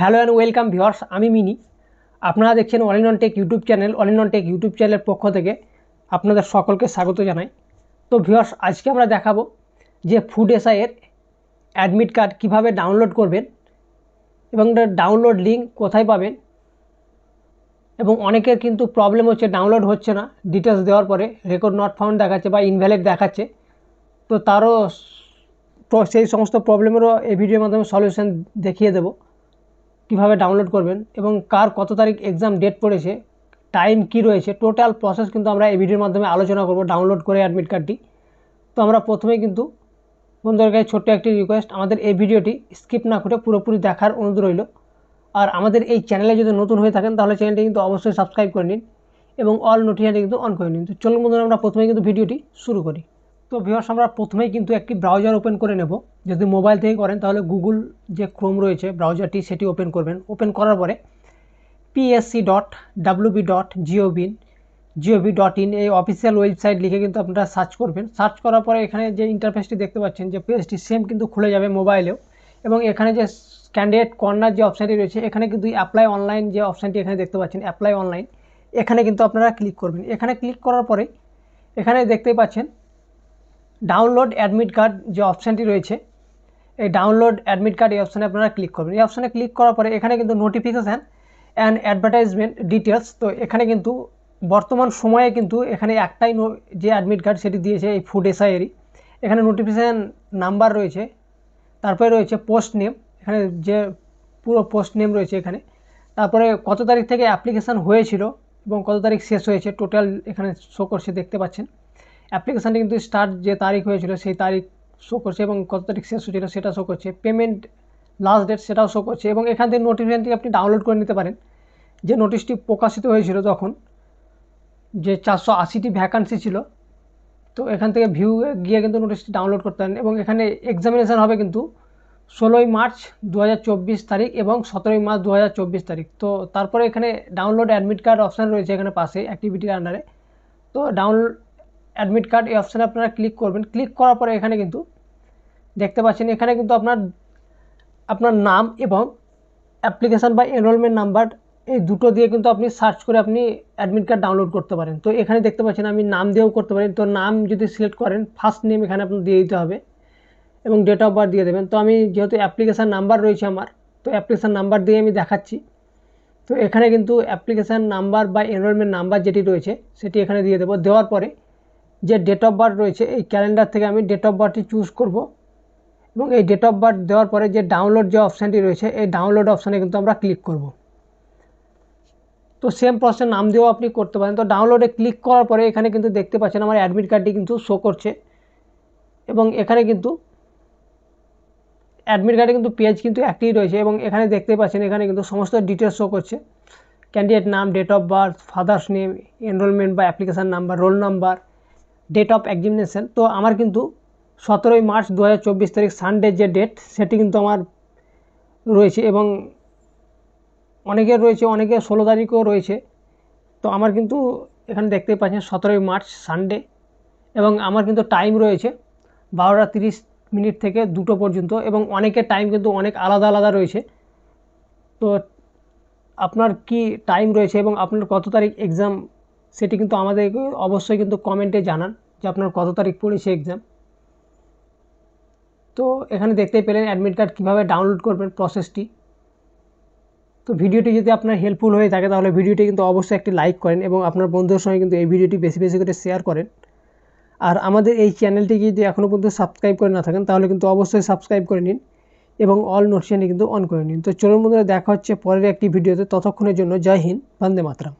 Hello and welcome viewers আমি মিনি। আপনারা দেখছেন all in tech YouTube channel, all in tech YouTube চ্যানেলের পক্ষ থেকে আপনাদের সকলকে স্বাগত জানাই। তো ভিওয়ার্স আজকে আমরা দেখাবো যে ফুড এসআইয়ের অ্যাডমিট কার্ড কীভাবে ডাউনলোড করবেন এবং ডাউনলোড লিঙ্ক কোথায় পাবেন। এবং অনেকের কিন্তু প্রবলেম হচ্ছে, ডাউনলোড হচ্ছে না। ডিটেলস দেওয়ার পরে রেকর্ড নট ফাউন্ড দেখাচ্ছে বা ইনভ্যালিড দেখাচ্ছে। তো তারও সেই সমস্ত প্রবলেমেরও এই ভিডিওর মাধ্যমে সলিউশন দেখিয়ে দেবো। কীভাবে ডাউনলোড করবেন এবং কার কত তারিখ এক্সাম ডেট পড়েছে টাইম কি রয়েছে টোটাল প্রসেস কিন্তু আমরা এই ভিডিওর মাধ্যমে আলোচনা করব ডাউনলোড করে অ্যাডমিট কার্ডটি তো আমরা প্রথমেই কিন্তু বন্ধুদের কাছে ছোট্ট একটি রিকোয়েস্ট আমাদের এই ভিডিওটি স্কিপ না করে পুরোপুরি দেখার অনুরোধ রইল। আর আমাদের এই চ্যানেলে যদি নতুন হয়ে থাকেন, তাহলে চ্যানেলটি কিন্তু অবশ্যই সাবস্ক্রাইব করে নিন এবং অল নোটিফিকেশনটি কিন্তু অন করে নিন। তো চলুন বন্ধুরা, আমরা প্রথমেই কিন্তু ভিডিওটি শুরু করি। তো ভিউয়ার্স আমরা প্রথমেই কিন্তু একটি ব্রাউজার ওপেন করে নেব। যদি মোবাইল থেকে করেন, তাহলে গুগল যে ক্রোম রয়েছে ব্রাউজারটি সেটি ওপেন করবেন। ওপেন করার পরে পিএসসি ডট ডাব্লিউবি ডট জিওবিন জিওভি ডট ইন এই অফিসিয়াল ওয়েবসাইট লিখে কিন্তু আপনারা সার্চ করবেন। সার্চ করার পরে এখানে যে ইন্টারফেসটি দেখতে পাচ্ছেন, যে পেজটি সেম কিন্তু খুলে যাবে মোবাইলেও এবং এখানে যে ক্যান্ডিডেট কর্নার যে অপশানটি রয়েছে, এখানে কিন্তু অ্যাপ্লাই অনলাইন যে অপশানটি এখানে দেখতে পাচ্ছেন অ্যাপ্লাই অনলাইন এখানে কিন্তু আপনারা ক্লিক করবেন। এখানে ক্লিক করার পরে এখানে দেখতেই পাচ্ছেন ডাউনলোড অ্যাডমিট কার্ড যে অপশানটি রয়েছে, এই ডাউনলোড অ্যাডমিট কার্ড এই অপশানে আপনারা ক্লিক করবেন। এই অপশানে ক্লিক করার পরে এখানে কিন্তু নোটিফিকেশান অ্যান্ড অ্যাডভার্টাইজমেন্ট ডিটেলস তো এখানে কিন্তু বর্তমান সময়ে কিন্তু এখানে একটাই যে অ্যাডমিট কার্ড সেটি দিয়েছে এই ফুড এসআইয়েরই এখানে নোটিফিকেশান নাম্বার রয়েছে, তারপরে রয়েছে পোস্ট নেম এখানে যে পুরো পোস্ট নেম রয়েছে এখানে। তারপরে কত তারিখ থেকে অ্যাপ্লিকেশান হয়েছিল এবং কত তারিখ শেষ হয়েছে টোটাল এখানে শো করছে, দেখতে পাচ্ছেন। অ্যাপ্লিকেশানটি কিন্তু স্টার্ট যে তারিখ হয়েছিল, সেই তারিখ শো করছে এবং কত তারিখ শেষ হয়েছিল সেটা শো করছে। পেমেন্ট লাস্ট ডেট সেটাও শো করছে এবং এখান থেকে নোটিফিকেশানটি আপনি ডাউনলোড করে নিতে পারেন। যে নোটিশটি প্রকাশিত হয়েছিল তখন যে চারশো আশিটি ভ্যাকান্সি ছিল, তো এখান থেকে ভিউ গিয়ে কিন্তু নোটিশটি ডাউনলোড করতে পারেন এবং এখানে এক্সামিনেশান হবে কিন্তু ষোলোই মার্চ দু হাজার চব্বিশ তারিখ এবং সতেরোই মার্চ দু হাজার চব্বিশ তারিখ। তো তারপরে এখানে ডাউনলোড অ্যাডমিট কার্ড অপশান রয়েছে এখানে পাশে অ্যাক্টিভিটির আন্ডারে তো ডাউনলোড অ্যাডমিট কার্ড এই অপশানে আপনারা ক্লিক করবেন। ক্লিক করার পরে এখানে কিন্তু দেখতে পাচ্ছেন, এখানে কিন্তু আপনার আপনার নাম এবং অ্যাপ্লিকেশান বা এনরোলমেন্ট নাম্বার এই দুটো দিয়ে কিন্তু আপনি সার্চ করে আপনি অ্যাডমিট কার্ড ডাউনলোড করতে পারেন। তো এখানে দেখতে পাচ্ছেন, আমি নাম দিয়েও করতে পারি। তো নাম যদি সিলেক্ট করেন ফার্স্ট নেম এখানে আপনার দিয়ে দিতে হবে এবং ডেট অফ বার্থ দিয়ে দেবেন। তো আমি যেহেতু অ্যাপ্লিকেশান নাম্বার রয়েছে আমার, তো অ্যাপ্লিকেশান নাম্বার দিয়ে আমি দেখাচ্ছি। তো এখানে কিন্তু অ্যাপ্লিকেশান নাম্বার বা এনরোলমেন্ট নাম্বার যেটি রয়েছে, সেটি এখানে দিয়ে দেবো। দেওয়ার পরে যে ডেট অফ বার্থ রয়েছে, এই ক্যালেন্ডার থেকে আমি ডেট অফ বার্থটি চুজ করব। এবং এই ডেট অফ বার্থ দেওয়ার পরে যে ডাউনলোড যে অপশানটি রয়েছে, এই ডাউনলোড অপশানে কিন্তু আমরা ক্লিক করব। তো সেম প্রসেস নাম দিয়েও আপনি করতে পারেন। তো ডাউনলোডে ক্লিক করার পরে এখানে কিন্তু দেখতে পাচ্ছেন আমার অ্যাডমিট কার্ডটি কিন্তু শো করছে। এবং এখানে কিন্তু অ্যাডমিট কার্ডে কিন্তু পেজ কিন্তু একটিই রয়েছে। এবং এখানে দেখতে পাচ্ছেন এখানে কিন্তু সমস্ত ডিটেলস শো করছে। ক্যান্ডিডেট নাম date of birth father's name enrolment বা application number roll number date of examination তো আমার কিন্তু সতেরোই মার্চ দু হাজার চব্বিশ তারিখ সানডে যে ডেট সেটি কিন্তু আমার রয়েছে এবং অনেকের রয়েছে অনেকের ষোলো তারিখও রয়েছে। তো আমার কিন্তু এখানে দেখতেই পাচ্ছেন সতেরোই মার্চ সানডে এবং আমার কিন্তু টাইম রয়েছে বারোটা তিরিশ মিনিট থেকে দুটো পর্যন্ত এবং অনেকের টাইম কিন্তু অনেক আলাদা আলাদা রয়েছে। তো আপনার কি টাইম রয়েছে এবং আপনার কত তারিখ এক্সাম সেটি কিন্তু আমাদেরকে অবশ্যই কিন্তু কমেন্টে জানান যে আপনার কত তারিখ পড়েছে এক্সাম তো এখানে দেখতেই পেলেন অ্যাডমিট কার্ড কীভাবে ডাউনলোড করবেন প্রসেসটি তো ভিডিওটি যদি আপনার হেল্পফুল হয়ে থাকে তাহলে ভিডিওটি কিন্তু অবশ্যই একটি লাইক করেন এবং আপনার বন্ধুদের সঙ্গে কিন্তু এই ভিডিওটি বেশি বেশি করে শেয়ার করেন। আর আমাদের এই চ্যানেলটি যদি এখনও পর্যন্ত সাবস্ক্রাইব করে না থাকেন তাহলে কিন্তু অবশ্যই সাবস্ক্রাইব করে নিন এবং অল নোটিফিকেশানটি কিন্তু অন করে নিন। তো চলুন বন্ধুরা, দেখা হচ্ছে পরের একটি ভিডিওতে। ততক্ষণের জন্য জয় হিন্দ, বন্দে মাতরম।